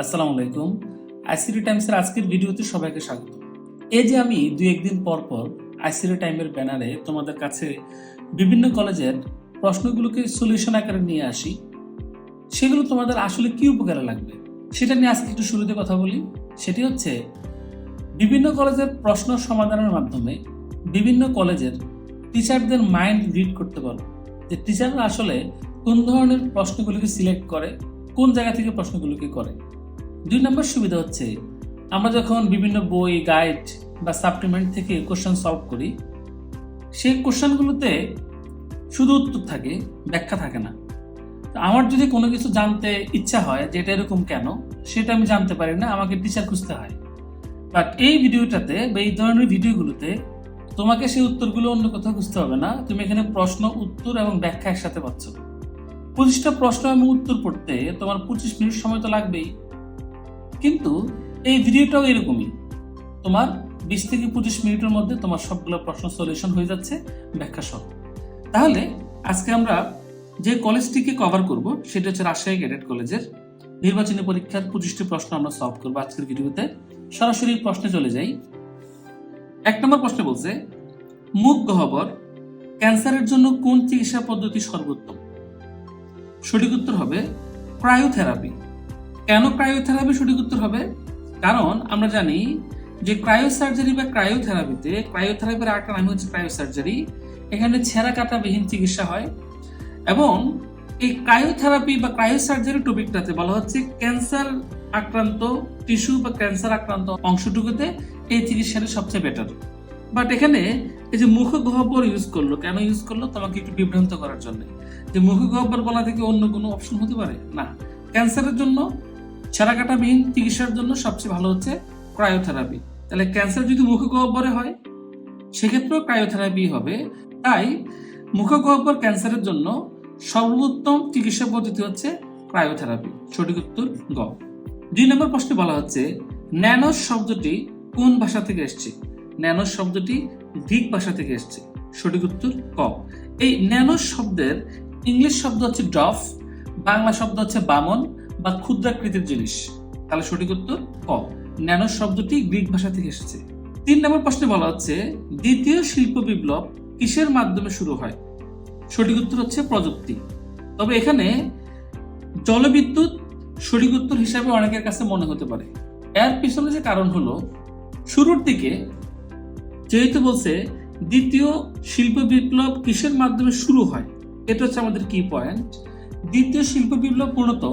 আসসালামু আলাইকুম। আইসিডি টাইমসের আজকের ভিডিওতে সবাইকে স্বাগত। এই যে আমি দুই একদিন পর পর আইসিডি টাইমের ব্যানারে তোমাদের কাছে বিভিন্ন কলেজের প্রশ্নগুলোকে সলিউশন আকারে নিয়ে আসি, সেগুলো তোমাদের আসলে কি উপকারে লাগবে সেটা নিয়ে আজকে একটু শুরুতে কথা বলি। সেটি হচ্ছে, বিভিন্ন কলেজের প্রশ্ন সমাধানের মাধ্যমে বিভিন্ন কলেজের টিচারদের মাইন্ড রিড করতে পারো। যে টিচাররা আসলে কোন ধরনের প্রশ্নগুলোকে সিলেক্ট করে, কোন জায়গা থেকে প্রশ্নগুলোকে করে। দুই নম্বর সুবিধা হচ্ছে, আমরা যখন বিভিন্ন বই গাইড বা সাপ্লিমেন্ট থেকে কোশ্চেন সলভ করি, সেই কোশ্চেনগুলোতে শুধু উত্তর থাকে, ব্যাখ্যা থাকে না। আমার যদি কোনো কিছু জানতে ইচ্ছা হয় যে এটা এরকম কেন, সেটা আমি জানতে পারি না, আমাকে টিচার খুঁজতে হয়। বাট এই ভিডিওটাতে বা এই ধরনের ভিডিওগুলোতে তোমাকে সেই উত্তরগুলো অন্য কোথাও খুঁজতে হবে না, তুমি এখানে প্রশ্ন, উত্তর এবং ব্যাখ্যা একসাথে পাচ্ছ। পঁচিশটা প্রশ্ন এবং উত্তর পড়তে তোমার পঁচিশ মিনিট সময় তো লাগবেই। কিন্তু এই ভিডিওটাও এরকমই। তোমার বিশ থেকে পঁচিশ মিনিটের মধ্যে তোমার সবগুলো প্রশ্ন সলিউশন হয়ে যাচ্ছে, ব্যাখ্যা সহ। তাহলে আজকে আমরা যে কলেজটিকে কভার করব, সেটা হচ্ছে রাজশাহী ক্যাডেট কলেজের নির্বাচনী পরীক্ষার পঁচিশটি প্রশ্ন আমরা সলভ করব আজকের ভিডিওতে। সরাসরি প্রশ্নে চলে যাই। এক নম্বর প্রশ্নে বলছে, মুখ গহ্বর, ক্যান্সারের জন্য কোন চিকিৎসা পদ্ধতি সর্বোত্তম? সঠিক উত্তর হবে ক্রায়োথেরাপি কেন ক্রায়োথেরাপি সঠিক উত্তর হবে? কারণ আমরা জানি যে ক্রায়ো সার্জারি বা ক্রায়োথেরাপিতে ক্রায়োথেরাপির আরেকটা নাম হচ্ছে ক্রায়ো সার্জারি এখানে ছেঁড়া কাটাবিহীন চিকিৎসা হয়। এবং এই ক্রায়োথেরাপি বা ক্রায়ো সার্জারি টপিকটাতে বলা হচ্ছে ক্যান্সার আক্রান্ত টিস্যু বা ক্যান্সার আক্রান্ত অংশটুকুতে এই চিকিৎসাটা সবচেয়ে বেটার বাট এখানে এই যে মুখ গহ্বর ইউজ করল, কেন ইউজ করল? তোমাকে একটু বিভ্রান্ত করার জন্য। যে মুখ গহ্বর বলা থেকে অন্য কোনো অপশন হতে পারে? না। ক্যান্সারের জন্য ছেঁড়াকাটাবিহীন চিকিৎসার জন্য সবচেয়ে ভালো হচ্ছে ক্রায়োথেরাপি। তাহলে ক্যান্সার যদি মুখ গহ্বরে হয়, সেক্ষেত্রেও ক্রায়োথেরাপি হবে। তাই মুখ গহ্বর ক্যান্সারের জন্য সর্বোত্তম চিকিৎসা পদ্ধতি হচ্ছে ক্রায়োথেরাপি। সঠিক উত্তর গ। দুই নম্বর প্রশ্নে বলা হচ্ছে ন্যানোস শব্দটি কোন ভাষা থেকে এসছে? ন্যানোস শব্দটি গ্রিক ভাষা থেকে এসছে। সঠিক উত্তর ক। এই ন্যানোস শব্দের ইংলিশ শব্দ হচ্ছে ডফ, বাংলা শব্দ হচ্ছে বামন বা ক্ষুদ্রাকৃতির জিনিস। তাহলে সঠিক উত্তর, ক। ন্যানোস শব্দটি গ্রিক ভাষা থেকে এসেছে। তিন নম্বর প্রশ্নে বলা হচ্ছে, দ্বিতীয় শিল্প বিপ্লব কিসের মাধ্যমে শুরু হয়? সঠিক উত্তর হচ্ছে প্রযুক্তি। তবে এখানে জলবিদ্যুৎ সঠিক উত্তর হিসাবে অনেকের কাছে মনে হতে পারে। এর পিছনে যে কারণ হলো, শুরুর দিকে যেহেতু বলছে দ্বিতীয় শিল্প বিপ্লব কিসের মাধ্যমে শুরু হয়, এটা হচ্ছে আমাদের কি পয়েন্ট দ্বিতীয় শিল্প বিপ্লব মূলত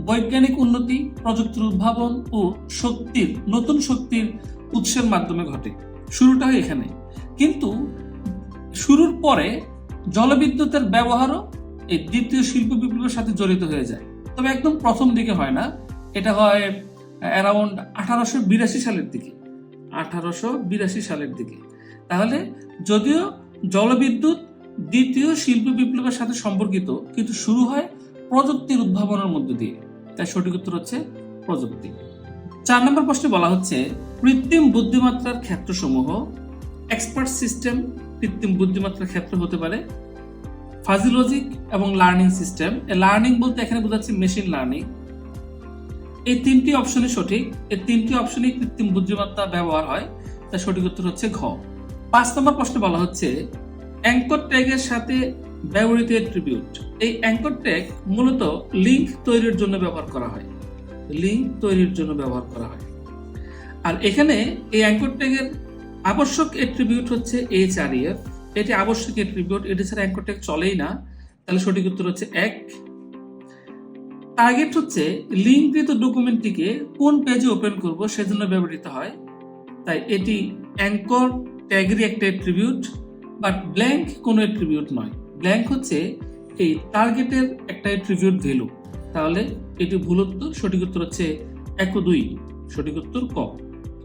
বৈজ্ঞানিক উন্নতি, প্রযুক্তির উদ্ভাবন ও শক্তির, নতুন শক্তির উৎসের মাধ্যমে ঘটে। শুরুটা হয় এখানে। কিন্তু শুরুর পরে জলবিদ্যুতের ব্যবহারও এই দ্বিতীয় শিল্প বিপ্লবের সাথে জড়িত হয়ে যায়। তবে একদম প্রথম দিকে হয় না। এটা হয় অ্যারাউন্ড আঠারোশো বিরাশি সালের দিকে। আঠারোশো বিরাশি সালের দিকে। তাহলে যদিও জলবিদ্যুৎ দ্বিতীয় শিল্প বিপ্লবের সাথে সম্পর্কিত, কিন্তু শুরু হয় প্রযুক্তির উদ্ভাবনের মধ্য দিয়ে। তাই সঠিক উত্তর হচ্ছে প্রযুক্তি। চার নম্বর প্রশ্নে বলা হচ্ছে, কৃত্রিম বুদ্ধিমাত্রার ক্ষেত্রসমূহ এক্সপার্ট সিস্টেম কৃত্রিম বুদ্ধিমাত্রার ক্ষেত্র হতে পারে। ফাজি লজিক এবং লার্নিং সিস্টেম লার্নিং বলতে এখানে বোঝাচ্ছে মেশিন লার্নিং এই তিনটি অপশনই সঠিক। এই তিনটি অপশনই কৃত্রিম বুদ্ধিমত্তা ব্যবহার হয়। তার সঠিক উত্তর হচ্ছে ঘ। পাঁচ নম্বর প্রশ্নে বলা হচ্ছে, অ্যাঙ্কর ট্যাগের সাথে ব্যবহৃত অ্যাট্রিবিউট এই অ্যাঙ্কর ট্যাগ মূলত লিঙ্ক তৈরির জন্য ব্যবহার করা হয়। লিঙ্ক তৈরির জন্য ব্যবহার করা হয়। আর এখানে এই অ্যাঙ্কর ট্যাগের আবশ্যক অ্যাট্রিবিউট হচ্ছে এইচ আর এফ এটি আবশ্যক অ্যাট্রিবিউট এটি ছাড়া অ্যাঙ্কর ট্যাগ চলেই না। তাহলে সঠিক উত্তর হচ্ছে এক। টার্গেট হচ্ছে লিঙ্ককৃত ডকুমেন্টটিকে কোন পেজে ওপেন করব সেজন্য ব্যবহৃত হয়। তাই এটি অ্যাঙ্কর ট্যাগেরই একটা অ্যাট্রিবিউট বাট ব্ল্যাঙ্ক কোনো অ্যাট্রিবিউট নয়। ব্ল্যাঙ্ক হচ্ছে এই টার্গেটের একটা অ্যাট্রিবিউট ভ্যালু তাহলে এটি ভুল উত্তর, সঠিক উত্তর হচ্ছে এক দুই। সঠিক উত্তর ক।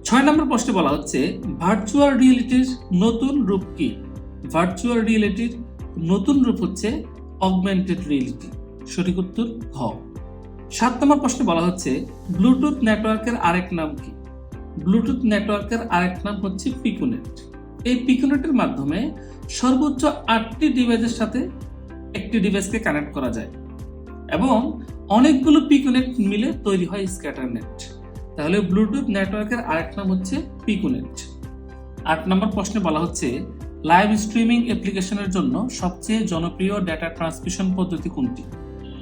ছয় নম্বর প্রশ্নে বলা হচ্ছে ভার্চুয়াল রিয়েলিটির নতুন রূপ কি? ভার্চুয়াল রিয়েলিটির নতুন রূপ হচ্ছে অগমেন্টেড রিয়েলিটি সঠিক উত্তর ঘ। সাত নম্বর প্রশ্নে বলা হচ্ছে, ব্লুটুথ নেটওয়ার্কের আরেক নাম কি? ব্লুটুথ নেটওয়ার্কের আরেক নাম হচ্ছে পিকোনেট। এই পিকোনেটের মাধ্যমে সর্বোচ্চ আটটি ডিভাইসের সাথে একটি ডিভাইসকে কানেক্ট করা যায় এবং অনেকগুলো পিকোনেট মিলে তৈরি হয় স্ক্যাটার নেট তাহলে ব্লুটুথ নেটওয়ার্কের আরেক নাম হচ্ছে পিকোনেট। আট নম্বর প্রশ্নে বলা হচ্ছে, লাইভ স্ট্রিমিং অ্যাপ্লিকেশনের জন্য সবচেয়ে জনপ্রিয় ডেটা ট্রান্সমিশন পদ্ধতি কোনটি?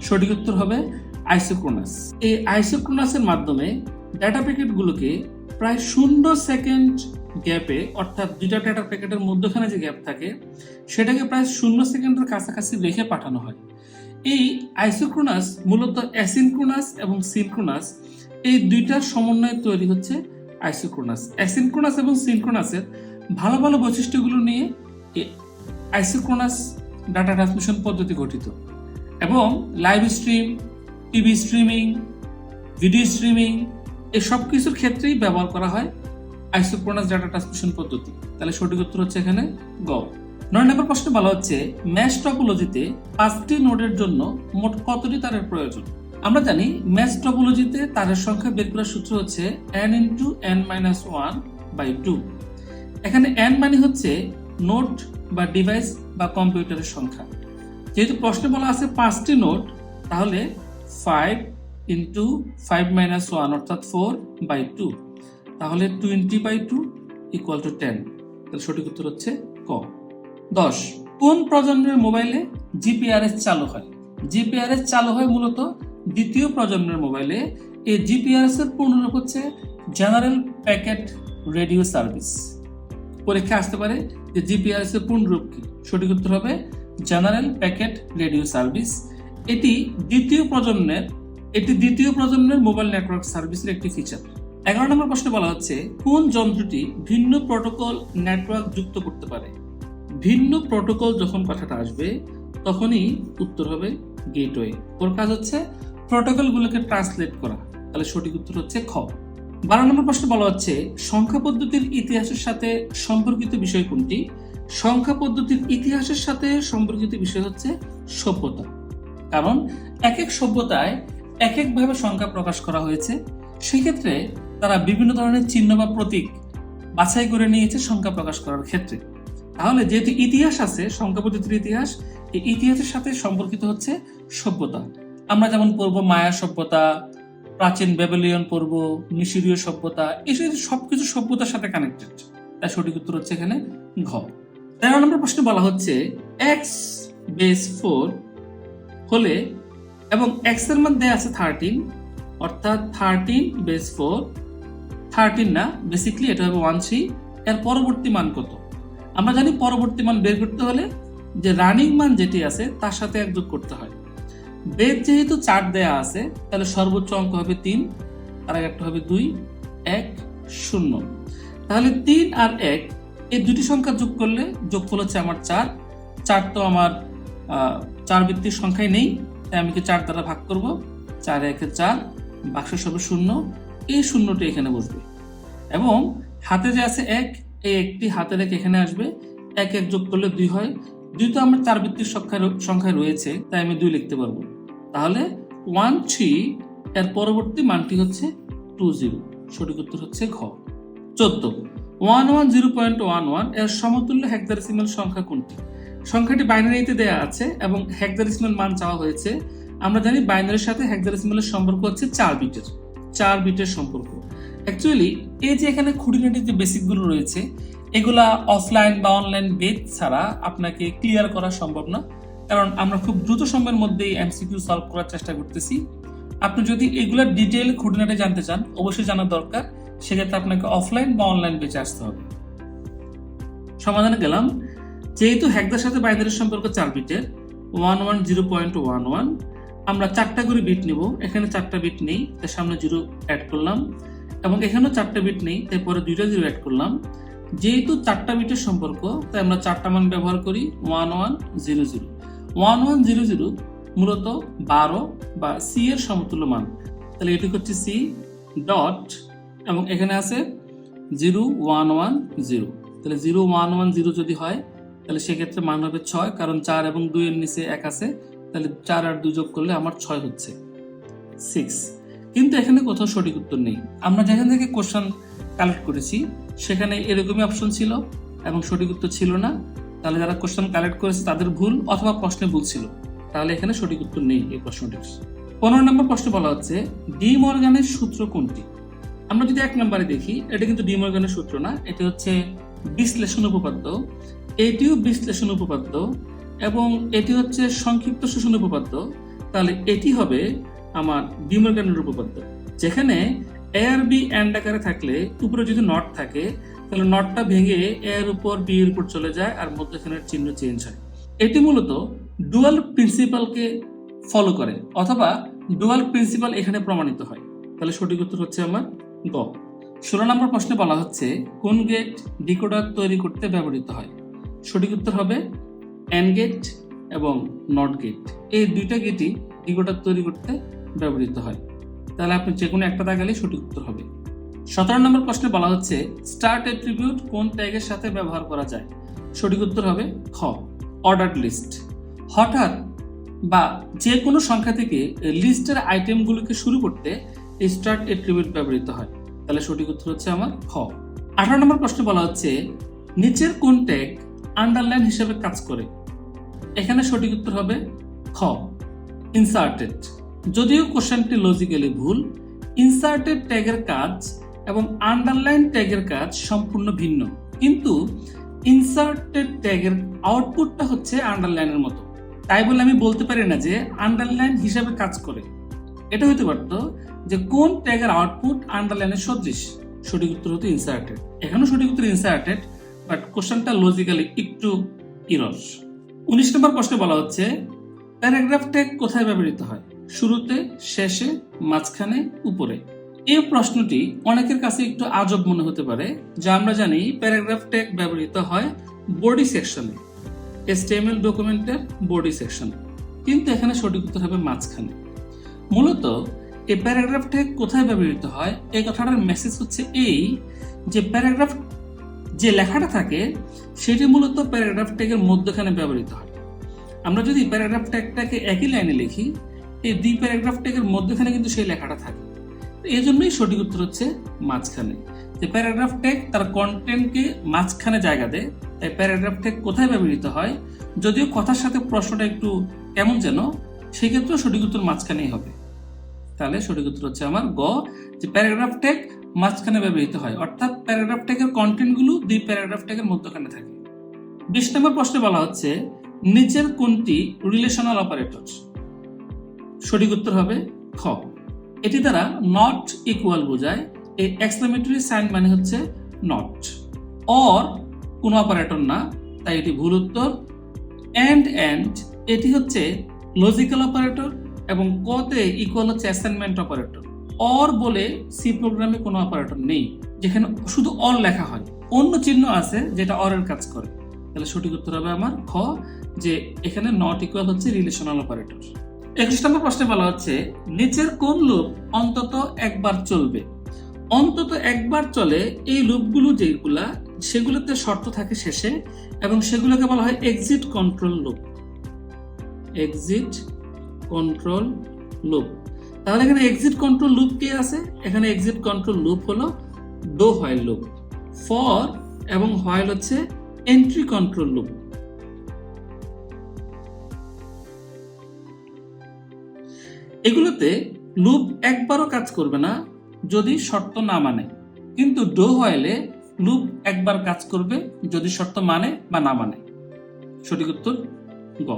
সঠিক উত্তর হবে আইসোক্রোনাস। এই আইসোক্রোনাসের মাধ্যমে ডেটা প্যাকেটগুলোকে প্রায় শূন্য সেকেন্ড গ্যাপে অর্থাৎ দুইটা ডেটা প্যাকেটের মধ্যখানে যে গ্যাপ থাকে, সেটাকে প্রায় শূন্য সেকেন্ডের কাছাকাছি রেখে পাঠানো হয়। এই আইসোক্রোনাস মূলত অ্যাসিনক্রোনাস এবং সিনক্রোনাস এই দুইটার সমন্বয়ে তৈরি হচ্ছে আইসোক্রোনাস অ্যাসিনক্রোনাস এবং সিনক্রোনাসের ভালো ভালো বৈশিষ্ট্যগুলো নিয়ে আইসোক্রোনাস ডাটা ট্রান্সমিশন পদ্ধতি গঠিত। এবং live stream TV streaming video streaming এসব কিছুর ক্ষেত্রেই ব্যবহার করা হয় আইসোক্রোনাস ডাটা ট্রান্সমিশন পদ্ধতি। তাহলে সঠিক উত্তর হচ্ছে এখানে গ নয় নম্বর প্রশ্নে বলা হচ্ছে ম্যাচ টপোলজিতে পাঁচটি নোডের জন্য মোট কতটি তারের প্রয়োজন? আমরা জানি ম্যাচ টপোলজিতে তারের সংখ্যা বের করার সূত্র হচ্ছে n into N minus one by two এখানে n মানে হচ্ছে নোট বা ডিভাইস বা কম্পিউটারের সংখ্যা। যেহেতু প্রশ্নে বলা আছে পাঁচটি নোট তাহলে five into five minus one অর্থাৎ ফোর বাই টু তাহলে twenty by two equal to ten তাহলে সঠিক উত্তর হচ্ছে ক। দশ, কোন প্রজন্মের মোবাইলে জিপিআরএস চালু হয়? জিপিআরএস চালু হয় মূলত দ্বিতীয় প্রজন্মের মোবাইলে। এই জিপিআরএস এর পূর্ণরূপ হচ্ছে জেনারেল প্যাকেট রেডিও সার্ভিস পরীক্ষা আসতে পারে যে জিপিআরএস এর পূর্ণরূপ কি। সঠিক উত্তর হবে জেনারেল প্যাকেট রেডিও সার্ভিস এটি দ্বিতীয় প্রজন্মের, এটি দ্বিতীয় প্রজন্মের মোবাইল নেটওয়ার্ক সার্ভিসের একটি ফিচার এগারো নম্বর প্রশ্নে বলা হচ্ছে, কোন যন্ত্রটি ভিন্ন প্রোটোকল নেটওয়ার্ক যুক্ত করতে পারে? ভিন্ন প্রোটোকল যখন কথাটা আসবে, তখনই উত্তর হবে গেটওয়ে। ওর কাজ হচ্ছে প্রোটোকলগুলোকে ট্রান্সলেট করা। তাহলে সঠিক উত্তর হচ্ছে খ। বারো নম্বর প্রশ্নে বলা হচ্ছে, সংখ্যা পদ্ধতির ইতিহাসের সাথে সম্পর্কিত বিষয় কোনটি? সংখ্যা পদ্ধতির ইতিহাসের সাথে সম্পর্কিত বিষয় হচ্ছে সভ্যতা। কারণ এক এক সভ্যতায় এক একভাবে সংখ্যা প্রকাশ করা হয়েছে। সেক্ষেত্রে তারা বিভিন্ন ধরনের চিহ্ন বা প্রতীক বাছাই করে নিয়েছে সংখ্যা প্রকাশ করার ক্ষেত্রে। তাহলে যেহেতু ইতিহাস আছে সংখ্যা পদ্ধতির ইতিহাস, এই ইতিহাসের সাথে সম্পর্কিত হচ্ছে সভ্যতা। আমরা যেমন পড়ব মায়া সভ্যতা, প্রাচীন বেবেলিয়ন পড়ব মিশরীয় সভ্যতা, এসব সবকিছু সভ্যতার সাথে কানেক্টেড তাই সঠিক উত্তর হচ্ছে এখানে ঘ। তেরো নম্বর প্রশ্নে বলা হচ্ছে এক্স বেস ফোর হলে এবং এক্সের মধ্যে আছে থার্টিন অর্থাৎ থার্টিন বেস ফোর থার্টিন না বেসিকলি এটা হবে ওয়ান থ্রি এর পরবর্তী মান কত? আমরা জানি পরবর্তী মান বের করতে হলে যে রানিং মান যেটি আছে, তার সাথে এক যোগ করতে হয়। বেদ যেহেতু চার দেয়া আছে, তাহলে সর্বোচ্চ অঙ্ক হবে তিন আগে একটা হবে দুই, এক, শূন্য। তাহলে তিন আর এক, এই দুটি সংখ্যা যোগ করলে যোগফল হচ্ছে আমার চার। চার তো আমার চার ভিত্তিক সংখ্যায় নেই, তাই আমি কি চার দ্বারা ভাগ করব? চার একে চার বাক্স হবে শূন্য এই শূন্যটি এখানে বসবে। এবং হাতে যে আছে এক, এই একটি হাতে রেখে এখানে আসবে। এক এক যোগ করলে দুই হয়। দুই তো আমার চার ভিত্তিক সংখ্যা সংখ্যায় রয়েছে, তাই আমি দুই লিখতে পারব। তাহলে ওয়ান, থ্রি, এর পরবর্তী মানটি হচ্ছে টু, জিরো। সঠিক উত্তর হচ্ছে ঘ। চোদ্দ। One one, zero point one ওয়ানের সমতুল্য হেক্সাডেসিমাল সংখ্যা কোনটি? সংখ্যাটি বাইনারিতে দেয়া আছে এবং হেক্সাডেসিমাল মান চাওয়া হয়েছে। আমরা জানি বাইনারির সাথে হেক্সাডেসিমালের সম্পর্ক হচ্ছে চার বিটের। চার বিটের সম্পর্ক। অ্যাকচুয়ালি এই যে এখানে খুঁটিনাটি যে বেসিকগুলো রয়েছে, এগুলা অফলাইন বা অনলাইন বেদ ছাড়া আপনাকে ক্লিয়ার করা সম্ভব না। কারণ আমরা খুব দ্রুত সময়ের মধ্যেই এমসিকিউ সলভ করার চেষ্টা করতেছি। আপনি যদি এগুলোর ডিটেল খুঁটিনাটি জানতে চান, অবশ্যই জানা দরকার। সেক্ষেত্রে আপনাকে অফলাইন বা অনলাইন বেচে আসতে হবে। সমাধানে গেলাম। যেহেতু হ্যাকদের সাথে বাইনারির সম্পর্ক চার বিটের one one zero point one one আমরা চারটা করে বিট নিব। এখানে চারটা বিট নেই তার সামনে জিরো অ্যাড করলাম। এবং এখানেও চারটা বিট নেই, তাই পরে দুইটা জিরো অ্যাড করলাম। যেহেতু চারটা বিটের সম্পর্ক, তাই আমরা চারটা মান ব্যবহার করি one one zero zero one one zero zero মূলত বারো বা সি এর সমতুল্য মান। তাহলে এটি হচ্ছে সি ডট এবং এখানে আছে জিরো ওয়ান ওয়ান জিরো তাহলে জিরো ওয়ান ওয়ান জিরো যদি হয়, তাহলে সেক্ষেত্রে মান হবে ছয়, কারণ চার এবং দুইয়ের নিচে এক আছে। তাহলে চার আর দুই যোগ করলে আমার ছয় হচ্ছে। সিক্স কিন্তু এখানে কোথাও সঠিক উত্তর নেই। আমরা যেখান থেকে কোশ্চেন কালেক্ট করেছি, সেখানে এরকমই অপশন ছিল এবং সঠিক উত্তর ছিল না। তাহলে যারা কোশ্চেন কালেক্ট করেছে তাদের ভুল অথবা প্রশ্নে ভুল ছিল। তাহলে এখানে সঠিক উত্তর নেই এই প্রশ্নটির। পনেরো নম্বর প্রশ্ন বলা হচ্ছে ডি মর্গানের সূত্র কোনটি? আমরা যদি এক নম্বরে দেখি, এটা কিন্তু ডি মর্গানের সূত্র না, এটা হচ্ছে বিশ্লেষণ উপপাদ্য। এটিও বিশ্লেষণ উপপাদ্য এবং এটি হচ্ছে সংক্ষিপ্ত শোষণ উপপাদ্য, তাহলে এটি হবে আমার ডি মর্গানের উপপাদ্য। যেখানে এ আর বি অ্যান্ড আকারে থাকলে উপরে যদি নট থাকে, তাহলে নটটা ভেঙে এ এর উপর বি এর উপর চলে যায় আর মধ্যখানের চিহ্ন চেঞ্জ হয়। এটি মূলত ডুয়াল প্রিন্সিপালকে ফলো করে, অথবা ডুয়াল প্রিন্সিপাল এখানে প্রমাণিত হয়। তাহলে সঠিক উত্তর হচ্ছে আমার গ। ষোলো নম্বর প্রশ্নে বলা হচ্ছে কোন গেট ডিকোডার তৈরি করতে ব্যবহৃত হয়। সঠিক উত্তর হবে অ্যান্ড গেট এবং নট গেট এই দুইটা গেটই ডিকোডার তৈরি করতে ব্যবহৃত হয়। তাহলে আপনি যে কোনো একটা দাগালে সঠিক উত্তর হবে। সতেরো নম্বর প্রশ্নে বলা হচ্ছে স্টার্ট অ্যাট্রিবিউট কোন ট্যাগের সাথে ব্যবহার করা যায়? সঠিক উত্তর হবে খ অর্ডার লিস্ট হঠাৎ বা যে কোনো সংখ্যা থেকে লিস্টের আইটেমগুলোকে শুরু করতে স্টার্ট অ্যাট্রিবিউট ব্যবহৃত হয়। তাহলে সঠিক উত্তর হচ্ছে আমার খ। আঠারো নম্বর প্রশ্নে বলা হচ্ছে, নিচের কোন ট্যাগ আন্ডারলাইন হিসেবে কাজ করে। এখানে সঠিক উত্তর হবে খ ইনসার্টেড যদিও কোশ্চেনটি লজিক্যালি ভুল ইনসার্টেড ট্যাগের কাজ এবং আন্ডারলাইন ট্যাগের কাজ সম্পূর্ণ ভিন্ন। কিন্তু ইনসার্টেড ট্যাগের আউটপুটটা হচ্ছে আন্ডারলাইনের মতো। তাই বলে আমি বলতে পারি না যে আন্ডারলাইন হিসাবে কাজ করে। এটা হতে পারত যে কোন ট্যাগের আউটপুট আন্ডারলাইনের সদৃশ। সঠিক উত্তর হতো ইনসার্টেড এখানেও সঠিক উত্তর ইনসার্টেড বাট কোশ্চেনটা লজিক্যালি একটু ইরস উনিশ নম্বর প্রশ্নে বলা হচ্ছে প্যারাগ্রাফ কোথায় ব্যবহৃত হয়? শুরুতে, শেষে, মাঝখানে, উপরে। এই প্রশ্নটি অনেকের কাছে একটু আজব মনে হতে পারে, যা আমরা জানি প্যারাগ্রাফ ট্যাগ ব্যবহৃত হয় বডি সেকশনে এসটিএমএল ডকুমেন্টের বডি সেকশন কিন্তু এখানে সঠিক উত্তর হবে মাঝখানে। মূলত, এই প্যারাগ্রাফ ট্যাগ কোথায় ব্যবহৃত হয়? এই কথাটার মেসেজ হচ্ছে এই যে প্যারাগ্রাফ যে লেখাটা থাকে, সেটি মূলত প্যারাগ্রাফ ট্যাগের মধ্যখানে ব্যবহৃত হয়। আমরা যদি প্যারাগ্রাফ ট্যাগটাকে একই লাইনে লিখি, এই দুই প্যারাগ্রাফ ট্যাগের মধ্যখানে কিন্তু সেই লেখাটা থাকে। এই জন্যই সঠিক উত্তর হচ্ছে মাঝখানে। যে প্যারাগ্রাফ ট্যাগ তার কন্টেন্টকে মাঝখানে জায়গা দেয়, তাই প্যারাগ্রাফ ট্যাগ কোথায় ব্যবহৃত হয়, যদিও কথার সাথে প্রশ্নটা একটু কেমন যেন, সেক্ষেত্রেও সঠিক উত্তর মাঝখানেই হবে। তাহলে সঠিক উত্তর হচ্ছে আমার গ, যে প্যারাগ্রাফ ট্যাগ মাঝখানে ব্যবহৃত হয়। অর্থাৎ প্যারাগ্রাফ ট্যাগের কন্টেন্টগুলো দুই প্যারাগ্রাফ ট্যাগের মধ্যখানে থাকে। বিশ নম্বর প্রশ্নে বলা হচ্ছে, নিচের কোনটি রিলেশনাল অপারেটর সঠিক উত্তর হবে খ। এটি দ্বারা নট ইকুয়াল বোঝায়। এই এক্সক্লামেটরি সাইন মানে হচ্ছে নট অর কোন অপারেটর না, তাই এটি ভুল উত্তর। অ্যান্ড অ্যান্ড এটি হচ্ছে লজিক্যাল অপারেটর এবং কতে ইকুয়াল হচ্ছে অ্যাসাইনমেন্ট অপারেটর অর বলে সি প্রোগ্রামে কোনো অপারেটর নেই। যেখানে শুধু অর লেখা হয়। অন্য চিহ্ন আছে যেটা অরের কাজ করে। তাহলে সঠিক উত্তর হবে আমার খ, যে এখানে নট ইকুয়াল হচ্ছে রিলেশনাল অপারেটর একুশ নম্বর প্রশ্নে বলা হচ্ছে, নিচের কোন লুপ অন্তত একবার চলবে? অন্তত একবার চলে এই লুপগুলো যেগুলা, সেগুলোতে শর্ত থাকে শেষে এবং সেগুলোকে বলা হয় exit control loop exit control loop তাহলে এখানে এক্সিট কন্ট্রোল লুপ কে আছে? এখানে এক্সিট কন্ট্রোল লুপ হলো ডো হোয়াইল লুপ ফর এবং হোয়াইল হচ্ছে এন্ট্রি কন্ট্রোল লুপ এগুলোতে লুপ একবারও কাজ করবে না যদি শর্ত না মানে। কিন্তু ডো হোয়াইলে লুপ একবার কাজ করবে যদি শর্ত মানে বা না মানে। সঠিক উত্তর গ।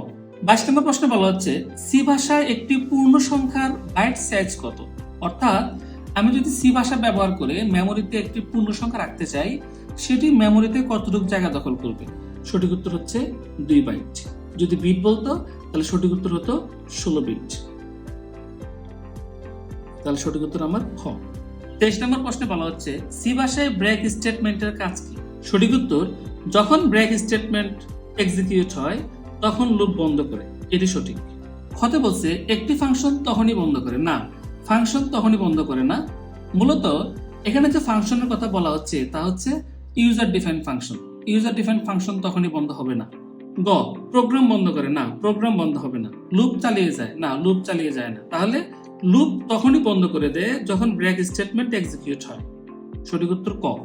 বাইশ নম্বর প্রশ্নে বলা হচ্ছে, সি ভাষায় একটি পূর্ণ সংখ্যার বাইট সাইজ কত? অর্থাৎ আমি যদি সি ভাষা ব্যবহার করে মেমোরিতে একটি পূর্ণ সংখ্যা রাখতে চাই, সেটি মেমোরিতে কতটুকু জায়গা দখল করবে? সঠিক উত্তর হচ্ছে দুই বাইট যদি বিট বলতো, তাহলে সঠিক উত্তর হতো ষোলো বিট তাহলে সঠিক উত্তর আমার খ। তেইশ নম্বর প্রশ্নে বলা হচ্ছে সি ভাষায় ব্রেক স্টেটমেন্টের কাজ কি? সঠিক উত্তর, যখন ব্রেক স্টেটমেন্ট এক্সিকিউট হয়, তখন লুপ বন্ধ করে। এটি সঠিক। খতে বলছে, একটি ফাংশন তখনই বন্ধ করে। না ফাংশন তখনই বন্ধ করে না। মূলত এখানে যে ফাংশনের কথা বলা হচ্ছে, তা হচ্ছে user define function user define function তখনই বন্ধ হবে না। গ প্রোগ্রাম বন্ধ করে। না প্রোগ্রাম বন্ধ হবে না। লুপ চালিয়ে যায়। না লুপ চালিয়ে যায় না। তাহলে লুপ তখনই বন্ধ করে দেয় যখন ব্রেক স্টেটমেন্ট এক্সিকিউট হয়। সঠিক উত্তর ক।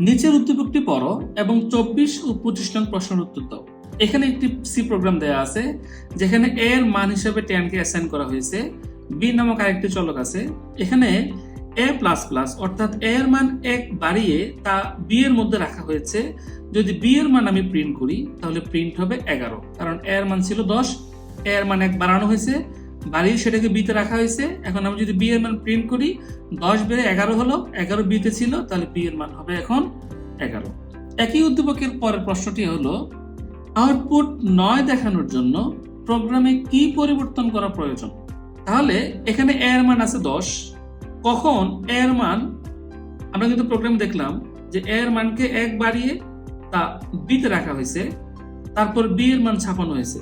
নিচের উদ্দীপকটি পড়ো এবং চব্বিশ ও পঁচিশ নং প্রশ্নের উত্তর দাও। এখানে একটি সি প্রোগ্রাম দেওয়া আছে, যেখানে এর মান হিসেবে টেন কে অ্যাসাইন করা হয়েছে। বি নামক আরেকটি চলক আছে। এখানে এ প্লাস প্লাস অর্থাৎ এ এর মান এক বাড়িয়ে তা বি এর মধ্যে রাখা হয়েছে। যদি বি এর মান আমি প্রিন্ট করি, তাহলে প্রিন্ট হবে এগারো। কারণ এ এর মান ছিল দশ, এ এর মান এক বাড়ানো হয়েছে। বাড়িয়ে সেটাকে বিতে রাখা হয়েছে। এখন আমি যদি বি এর মান প্রিন্ট করি, দশ বেড়ে এগারো হলো, এগারো বিতে ছিল, তাহলে বি এর মান হবে এখন এগারো। একই উদ্দীপকের পরের প্রশ্নটি হলো আউটপুট নয় দেখানোর জন্য প্রোগ্রামে কি পরিবর্তন করা প্রয়োজন? তাহলে এখানে এ এর মান আছে দশ। কখন এ এর মান? আমরা কিন্তু প্রোগ্রাম দেখলাম যে এ এর মানকে এক বাড়িয়ে তা বিতে রাখা হয়েছে, তারপর বি এর মান ছাপানো হয়েছে।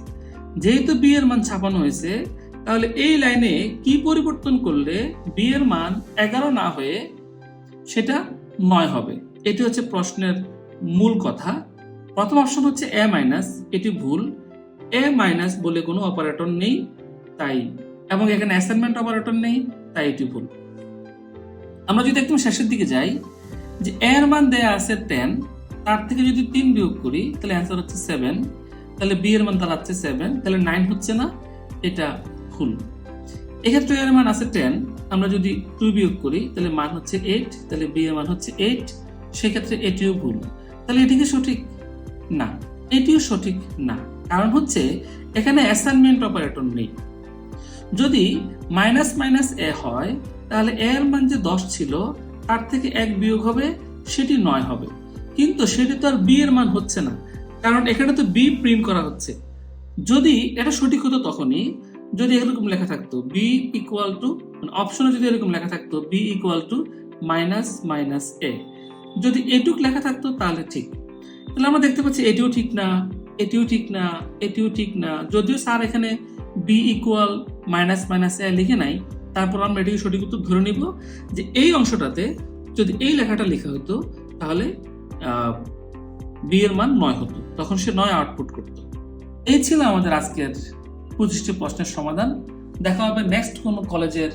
যেহেতু বি এর মান ছাপানো হয়েছে, তাহলে এই লাইনে কি পরিবর্তন করলে বি এর মান এগারো না হয়ে সেটা নয় হবে? এটি হচ্ছে প্রশ্নের মূল কথা। প্রথম অপশন হচ্ছে এ মাইনাস, এটি ভুল। এ মাইনাস বলে কোনো অপারেটর নেই, তাই এবং এখানে অ্যাসাইনমেন্ট অপারেটর নেই, তাই এটি ভুল। আমরা যদি একদম শেষের দিকে যাই, যে এর মান দেয়া আছে টেন তার থেকে যদি তিন বিয়োগ করি, তাহলে অ্যান্সার হচ্ছে সেভেন তাহলে বি এর মান দাঁড়াচ্ছে সেভেন তাহলে নাইন হচ্ছে না, এটা ভুল। এক্ষেত্রে এর মান আছে টেন আমরা যদি টু বিয়োগ করি, তাহলে মান হচ্ছে এইট তাহলে বি এর মান হচ্ছে এইট সেক্ষেত্রে এটিও ভুল। তাহলে এটি কি সঠিক? না, এটিও সঠিক না। কারণ হচ্ছে, এখানে অ্যাসাইনমেন্ট অপারেটর নেই। যদি মাইনাস মাইনাস এ হয়, তাহলে এ এর মান যে দশ ছিল, তার থেকে এক বিয়োগ হবে, সেটি নয় হবে। কিন্তু সেটি তো আর বি এর মান হচ্ছে না, কারণ এখানে তো বি প্রিন্ট করা হচ্ছে। যদি এটা সঠিক হতো তখনই, যদি এরকম লেখা থাকতো, বি ইকুয়াল টু অপশনে যদি এরকম লেখা থাকতো, B equal to minus minus A যদি এটুক লেখা থাকতো, তাহলে ঠিক। তাহলে আমরা দেখতে পাচ্ছি এটিও ঠিক না, এটিও ঠিক না, এটিও ঠিক না। যদিও স্যার এখানে B equal minus minus A লিখে নাই, তারপর আমরা এটিকে সঠিক উত্তর ধরে নিব যে এই অংশটাতে যদি এই লেখাটা লেখা হতো, তাহলে বি এর মান নয় হতো। তখন সে নয় আউটপুট করত। এই ছিল আমাদের আজকের পঁচিশটি প্রশ্নের সমাধান। দেখা হবে নেক্সট কোনো কলেজের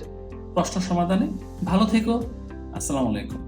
প্রশ্ন সমাধানে। ভালো থেকো। আসসালামু আলাইকুম।